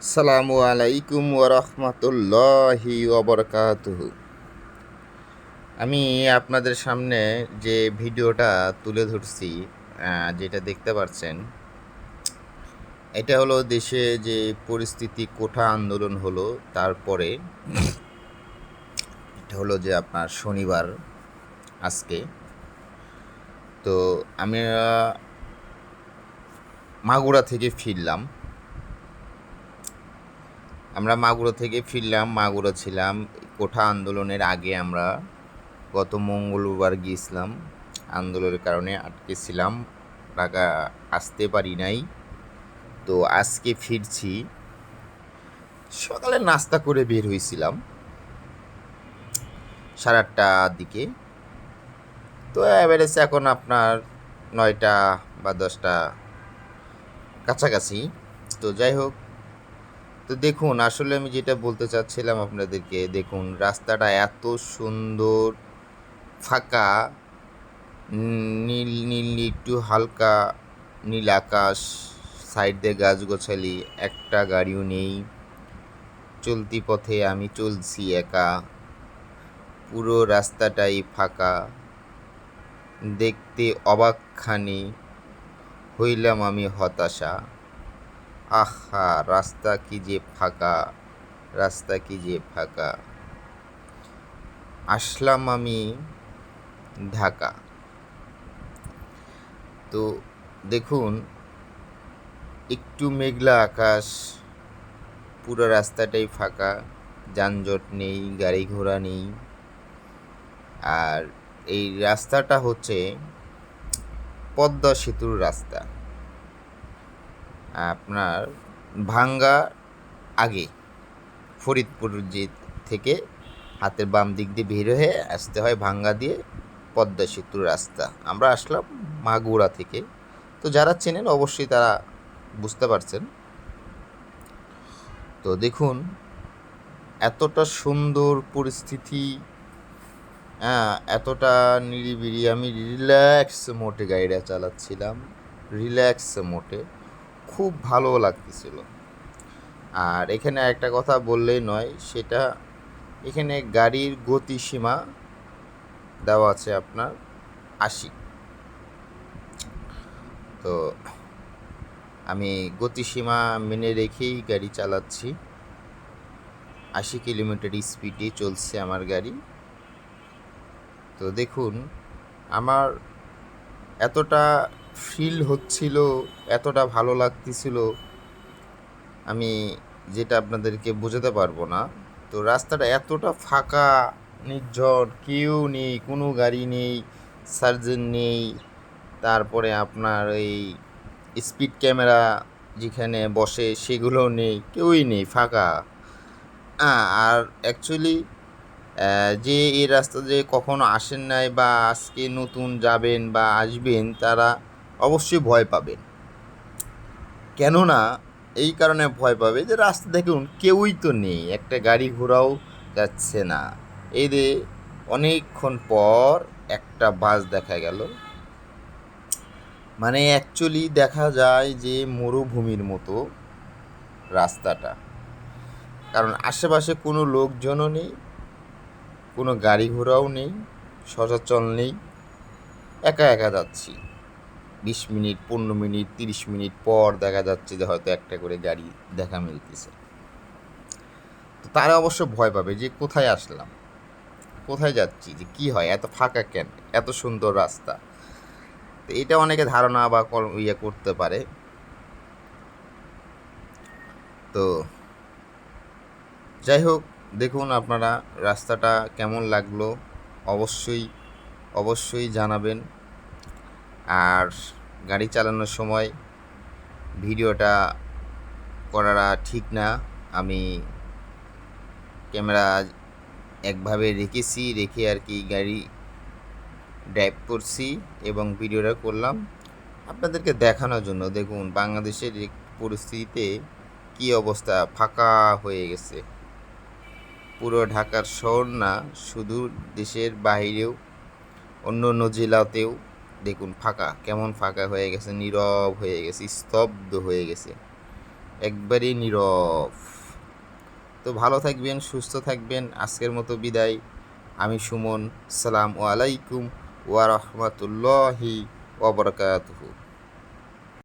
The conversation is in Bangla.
আসসালামু আলাইকুম ওরহমতুল্লাহি ওবরকাতুহু আমি আপনাদের সামনে যে ভিডিওটা তুলে ধরছি যেটা দেখতে পাচ্ছেন এটা হলো দেশে যে পরিস্থিতি কোঠা আন্দোলন হলো তারপরে এটা হলো যে আপনার শনিবার আজকে। তো আমি আহ, মাগুরা থেকে ফিরলাম। আমরা মাগুরা থেকে ফিরলাম, মাগুরা ছিলাম। কোঠা আন্দোলনের আগে আমরা গত মঙ্গলবার গিয়েছিলাম। আন্দোলনের কারণে আটকে ছিলাম। ঢাকা আসতে পারি নাই। তো আজকে ফিরছি। সকালে নাস্তা করে বের হয়েছিলাম। সাড়ে আটটার দিকে। তো অ্যাভারেজ এখন আপনার নয়টা বা দশটা কাছাকাছি। তো যাই হোক তো দেখুন, আসলে আমি যেটা বলতে চাচ্ছিলাম আপনাদেরকে, দেখুন, রাস্তাটা এত সুন্দর, ফাঁকা, নীল নীল, একটু হালকা, নীল আকাশ, সাইড দিয়ে গাছগোছালি একটা গাড়িও নেই। চলতি পথে আমি চলছি একা। পুরো রাস্তাটাই ফাঁকা। দেখতে অবাকখানি, হইলাম আমি হতাশা। আহা, রাস্তা কি যে ফাঁকা, রাস্তা কি যে ফাঁকা। আসলাম আমি ঢাকা। তো দেখুন, একটু মেঘলা আকাশ, পুরো রাস্তাটাই ফাঁকা, যানজট নেই, গাড়ি ঘোড়া নেই। আর এই রাস্তাটা হচ্ছে পদ্মা সেতুর রাস্তা। আপনার ভাঙ্গা আগে ফরিদপুর যে থেকে হাতের বাম দিক দিয়ে বের হয়ে আসতে হয় ভাঙ্গা দিয়ে পদ্মা সেতুর রাস্তা। আমরা আসলাম মাগুরা থেকে। তো যারা চেনেন অবশ্যই তারা বুঝতে পারছেন। তো দেখুন, এতটা সুন্দর পরিস্থিতি হ্যাঁ এতটা নিরিবিলি। আমি রিল্যাক্স মোটে গাড়িটা চালাচ্ছিলাম। রিল্যাক্স মোটে। খুব ভালো লাগতেছিল। আর এখানে একটা কথা বললেই নয়, সেটা এখানে গাড়ির গতিসীমা দেওয়া আছে আপনার আশি। তো আমি গতিসীমা মেনে রেখেই গাড়ি চালাচ্ছি। আশি কিলোমিটার স্পিডে চলছে আমার গাড়ি। তো দেখুন, আমার এতটা ফিল হচ্ছিল, এতটা ভালো লাগতেছিল, আমি যেটা আপনাদেরকে বোঝাতে পারব না। তো রাস্তাটা এতটা ফাঁকা, নির্ঝর, কেউ নেই, কোনো গাড়ি নেই, সার্জেন নেই, তারপরে আপনার এই স্পিড ক্যামেরা যেখানে বসে সেগুলো নেই, কেউই নেই, ফাঁকা। আর অ্যাকচুয়ালি যে এই রাস্তা যে কখনো আসেন নাই বা আজকে নতুন যাবেন বা আসবেন, তারা অবশ্যই ভয় পাবেন কেননা, এই কারণে ভয় পাবে যে, রাস্তা দেখুন, কেউই তো নেই, একটা গাড়ি ঘোড়াও যাচ্ছে না। যে, অনেকক্ষণ পর একটা বাস দেখা গেল। মানে অ্যাকচুয়ালি দেখা যায় যে, মরুভূমির মতো রাস্তাটা। কারণ আশেপাশে কোনো লোকজনও নেই, কোনো গাড়ি ঘোড়াও নেই সচরাচল নেই, একা একা যাচ্ছি। বিশ মিনিট, পনেরো মিনিট, তিরিশ মিনিট পর দেখা যাচ্ছে যে হয়তো একটা করে গাড়ি দেখা মিলতেছে। তো তারা অবশ্য ভয় পাবে যে কোথায় আসলাম? কোথায় যাচ্ছি? যে কি হয়? এত ফাঁকা কেন? এত সুন্দর রাস্তা। তো এটা অনেকে ধারণা বা ইয়ে করতে পারে। তো যাই হোক, দেখুন আপনারা রাস্তাটা কেমন লাগল? অবশ্যই অবশ্যই জানাবেন। আর গাড়ি চালানোর সময় ভিডিওটা করাটা ঠিক না। আমি ক্যামেরা একভাবে রেখেছি, রেখে আর কি গাড়ি ড্রাইভ করছি এবং ভিডিওটা করলাম। আপনাদেরকে দেখানোর জন্য দেখুন বাংলাদেশের পরিস্থিতিতে কী অবস্থা, ফাঁকা হয়ে গেছে। পুরো ঢাকার শহর না, শুধু দেশের বাইরেও অন্য অন্য জেলাতেও দেখুন, ফাঁকা। কেমন ফাঁকা হয়ে গেছে? নীরব হয়ে গেছে, স্তব্ধ হয়ে গেছে। একবারেই নীরব। তো ভালো থাকবেন, সুস্থ থাকবেন। আজকের মতো বিদায়। আমি সুমন। সালাম আলাইকুম ওয়া রহমাতুল্লাহি ওয়া বারাকাতুহু।